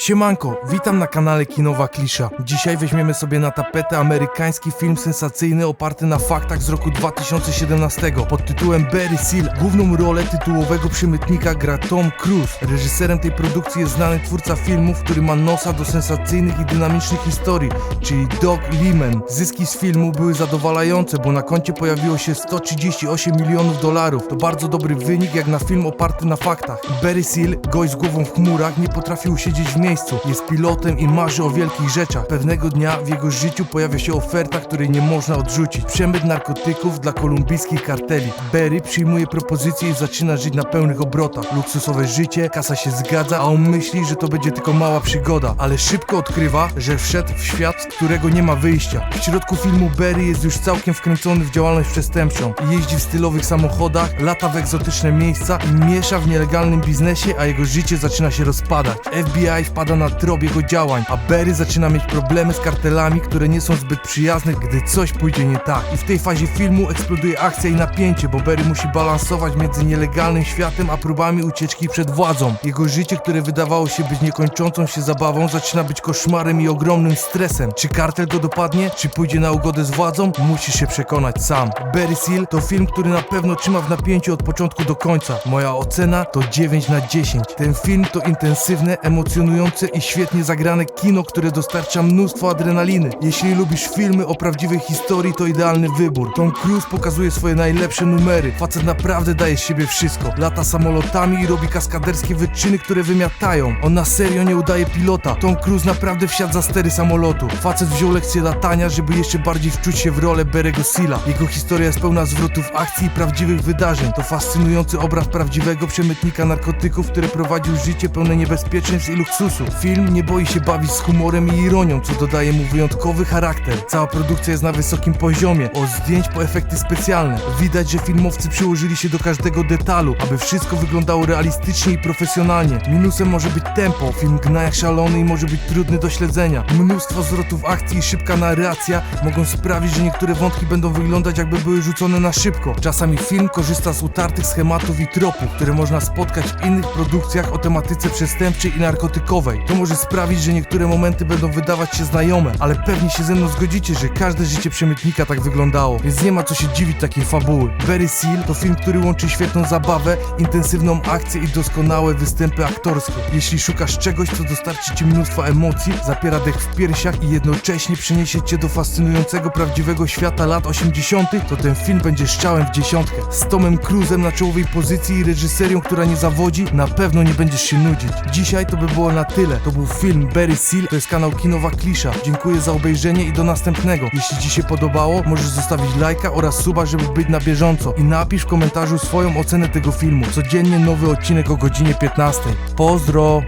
Siemanko, witam na kanale Kinowa Klisza. Dzisiaj weźmiemy sobie na tapetę amerykański film sensacyjny oparty na faktach z roku 2017 pod tytułem Barry Seal. Główną rolę tytułowego przemytnika gra Tom Cruise. Reżyserem tej produkcji jest znany twórca filmów, który ma nosa do sensacyjnych i dynamicznych historii, czyli Doug Liman. Zyski z filmu były zadowalające, bo na koncie pojawiło się 138 milionów dolarów. To bardzo dobry wynik jak na film oparty na faktach. Barry Seal, gość z głową w chmurach, nie potrafi usiedzieć w miejscu. Jest pilotem i marzy o wielkich rzeczach. Pewnego dnia w jego życiu pojawia się oferta, której nie można odrzucić. Przemyt narkotyków dla kolumbijskich karteli. Barry przyjmuje propozycję i zaczyna żyć na pełnych obrotach. Luksusowe życie, kasa się zgadza, a on myśli, że to będzie tylko mała przygoda. Ale szybko odkrywa, że wszedł w świat, z którego nie ma wyjścia. W środku filmu Barry jest już całkiem wkręcony w działalność przestępczą. Jeździ w stylowych samochodach, lata w egzotyczne miejsca i miesza w nielegalnym biznesie, a jego życie zaczyna się rozpadać. FBI wpada na trop jego działań, a Barry zaczyna mieć problemy z kartelami, które nie są zbyt przyjazne, gdy coś pójdzie nie tak. I w tej fazie filmu eksploduje akcja i napięcie, bo Barry musi balansować między nielegalnym światem a próbami ucieczki przed władzą. Jego życie, które wydawało się być niekończącą się zabawą, zaczyna być koszmarem i ogromnym stresem. Czy kartel go dopadnie, czy pójdzie na ugodę z władzą? Musisz się przekonać sam. Barry Seal to film, który na pewno trzyma w napięciu od początku do końca. Moja ocena to 9 na 10. Ten film to intensywne, emocjonujące i świetnie zagrane kino, które dostarcza mnóstwo adrenaliny. Jeśli lubisz filmy o prawdziwej historii, to idealny wybór. Tom Cruise pokazuje swoje najlepsze numery. Facet naprawdę daje z siebie wszystko. Lata samolotami i robi kaskaderskie wyczyny, które wymiatają. On na serio nie udaje pilota. Tom Cruise naprawdę wsiadł za stery samolotu. Facet wziął lekcję latania, żeby jeszcze bardziej wczuć się w rolę Berego Sila. Jego historia jest pełna zwrotów akcji i prawdziwych wydarzeń. To fascynujący obraz prawdziwego przemytnika narkotyków, który prowadził życie pełne niebezpieczeństw i luksusu. Film nie boi się bawić z humorem i ironią, co dodaje mu wyjątkowy charakter. Cała produkcja jest na wysokim poziomie, od zdjęć po efekty specjalne. Widać, że filmowcy przyłożyli się do każdego detalu, aby wszystko wyglądało realistycznie i profesjonalnie. Minusem może być tempo, film gna jak szalony i może być trudny do śledzenia. Mnóstwo zwrotów akcji i szybka narracja mogą sprawić, że niektóre wątki będą wyglądać jakby były rzucone na szybko. Czasami film korzysta z utartych schematów i tropów, które można spotkać w innych produkcjach o tematyce przestępczej i narkotykowej. To może sprawić, że niektóre momenty będą wydawać się znajome, ale pewnie się ze mną zgodzicie, że każde życie przemytnika tak wyglądało, więc nie ma co się dziwić takiej fabuły. Barry Seal to film, który łączy świetną zabawę, intensywną akcję i doskonałe występy aktorskie. Jeśli szukasz czegoś, co dostarczy ci mnóstwo emocji, zapiera dech w piersiach i jednocześnie przeniesie cię do fascynującego prawdziwego świata lat 80., to ten film będzie strzałem w dziesiątkę. Z Tomem Cruzem na czołowej pozycji i reżyserią, która nie zawodzi, na pewno nie będziesz się nudzić. Dzisiaj to by było na tyle. To był film Barry Seal, to jest kanał Kinowa Klisza. Dziękuję za obejrzenie i do następnego. Jeśli Ci się podobało, możesz zostawić lajka oraz suba, żeby być na bieżąco. I napisz w komentarzu swoją ocenę tego filmu. Codziennie nowy odcinek o godzinie 15. Pozdro!